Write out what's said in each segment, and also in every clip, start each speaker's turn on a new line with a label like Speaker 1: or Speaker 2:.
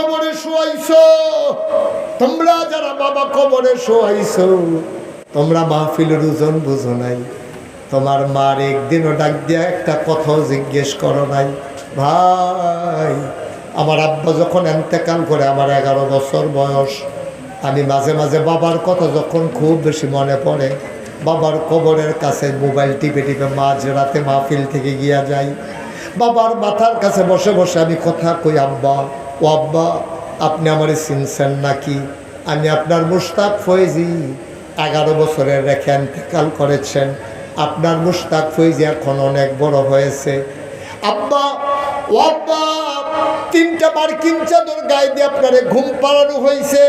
Speaker 1: কবরে শোয়াইছো? তোমরা যারা বাবা কবরে শোয়াইছো, তোমরা মাহফিলের ওজন বুঝো নাই। তোমার মার একদিনও ডাক দিয়া একটা কথাও জিজ্ঞেস করো নাই। ভাই, আমার আব্বা যখন এন্তেকাল করে আমার এগারো বছর বয়স, আমি মাঝে মাঝে বাবার কথা যখন খুব বেশি মনে পড়ে, বাবার কবরের কাছে মোবাইল টিপে টিপে মাঝ রাতে মাহফিল থেকে গিয়া যাই। বাবার মাথার কাছে বসে বসে আমি কথা কই, আব্বা ও আব্বা, আপনি আমারে চিনছেন নাকি? আমি আপনার মুস্তাক ফয়েজি। এগারো বছরের রেখে এন্তেকাল করেছেন। আপনার মুস্তাক ফয়েজি এখন অনেক বড় হয়েছে। আব্বা, ও আব্বা, তিনটা মার্কিন চাদর গায়ে দিয়ে আপনারে ঘুম পাড়ানো হয়েছে।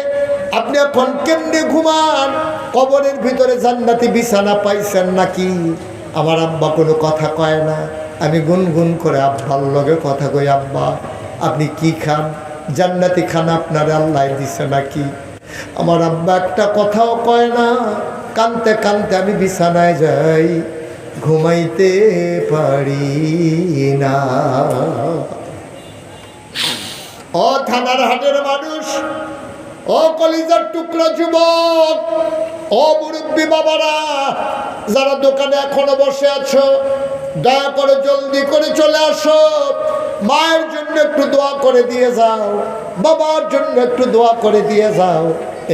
Speaker 1: আপনি এখন কেমনে ঘুমান? কবরের ভিতরে জান্নাতি বিছানা পাইছেন নাকি? আমার আব্বা কোনো কথা কয় না। আমি গুনগুন করে আব্বার লগে কথা কই, আব্বা। আপনি কি খান? জান্নাতি খান আপনার, আল্লাহ দিছে নাকি? আমার আব্বা একটা কথাও কয় না, কানতে কানতে আমি বিছানায় যাই, ঘুমাইতে পারি না। ও থানার হাটের মানুষ, ও কলিজার টুকরা যুবক, ও মুরব্বী বাবারা, যারা দোকানে এখনও বসে আছো, দয়া করে জলদি করে চলে আসো। মায়ের জন্য একটু দোয়া করে দিয়ে যাও, বাবার জন্য একটু দোয়া করে দিয়ে যাও।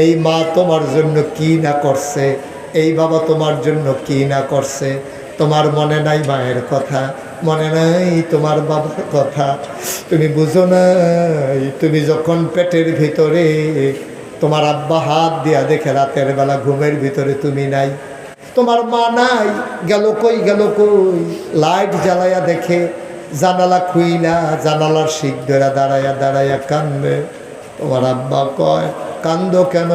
Speaker 1: এই মা তোমার জন্য কি না করছে? এই বাবা তোমার জন্য কি না করছে? তোমার মনে নাই মায়ের কথা? মনে নাই তোমার বাবার কথা? তুমি বুঝো নাই, তুমি যখন পেটের ভিতরে তোমার আব্বা হাত দিয়া দেখে রাতের বেলা ঘুমের ভিতরে তুমি নাই। তোমার মা নাই, গেল কই গেল কই? লাইট জ্বালাইয়া দেখে জানালা খুইলা জানালার শিখ ধরা দাঁড়াইয়া দাঁড়াইয়া কান্দে। তোমার আব্বা কয়, কান্দ কেন?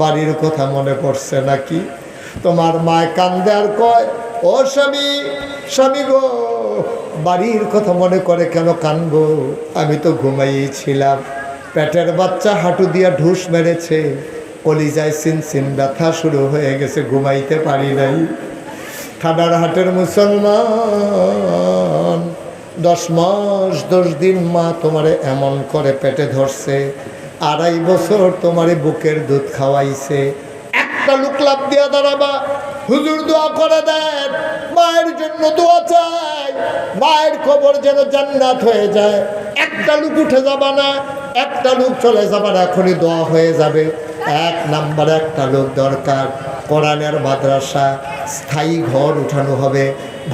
Speaker 1: বাড়ির কথা মনে পড়ছে নাকি? তোমার মায় কান্দে আর কয়, ও স্বামী স্বামী গো, বাড়ির কথা মনে করে কেন কানবো আমি তো ঘুমাইয়েছিলাম পেটের বাচ্চা হাঁটু দিয়া ঢুস মেরেছে। কলিজায় সিন সিন ব্যথা শুরু হয়ে গেছে, ঘুমাইতে পারি নাই। থানার হাটের মুসলমান দশ মাস, দশ দিন মা তোমারে এমন করে পেটে ধরছে, আড়াই বছর তোমারে বুকের দুধ খাওয়াইছে। একটা লুক লাভ দিয়া দাঁড়াবা, হুজুর দোয়া করে দেন, মায়ের জন্য দোয়া চাই, মায়ের খবর যেন জান্নাত হয়ে যায়। একটা লুক উঠে যাবা না, একটা লোক চলে যাবার এখনই দোয়া হয়ে যাবে। এক নাম্বার একটা লোক দরকার, কোরআনের মাদ্রাসা, স্থায়ী ঘর উঠানো হবে,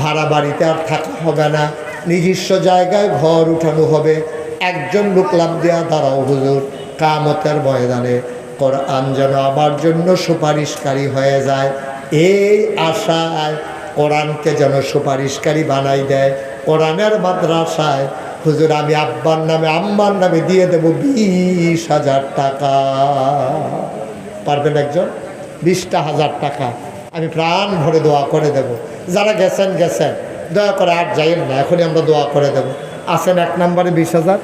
Speaker 1: ভাড়া বাড়িতে আর থাকা হবে না। নিজস্ব জায়গায় ঘর উঠানো হবে। একজন লোক লাভ দেওয়া দাঁড়াও হুজুর, কামতের ময়দানে। কোরআন যেন আমার জন্য সুপারিশকারী হয়ে যায়। এই আশায় কোরআনকে যেন সুপারিশকারী বানাই দেয়। কোরআনের মাদ্রাসায়, হুজুর আমি আব্বার নামে, আম্মার নামে দিয়ে দেব বিশ হাজার টাকা। পারবেন একজন? বিশটা হাজার টাকা। আমি প্রাণ ভরে দোয়া করে দেব। যারা গেছেন গেছেন। দয়া করে আর যাইয়েন না, এখনই আমরা দোয়া করে দেব। আসেন এক নম্বরে বিশ হাজার।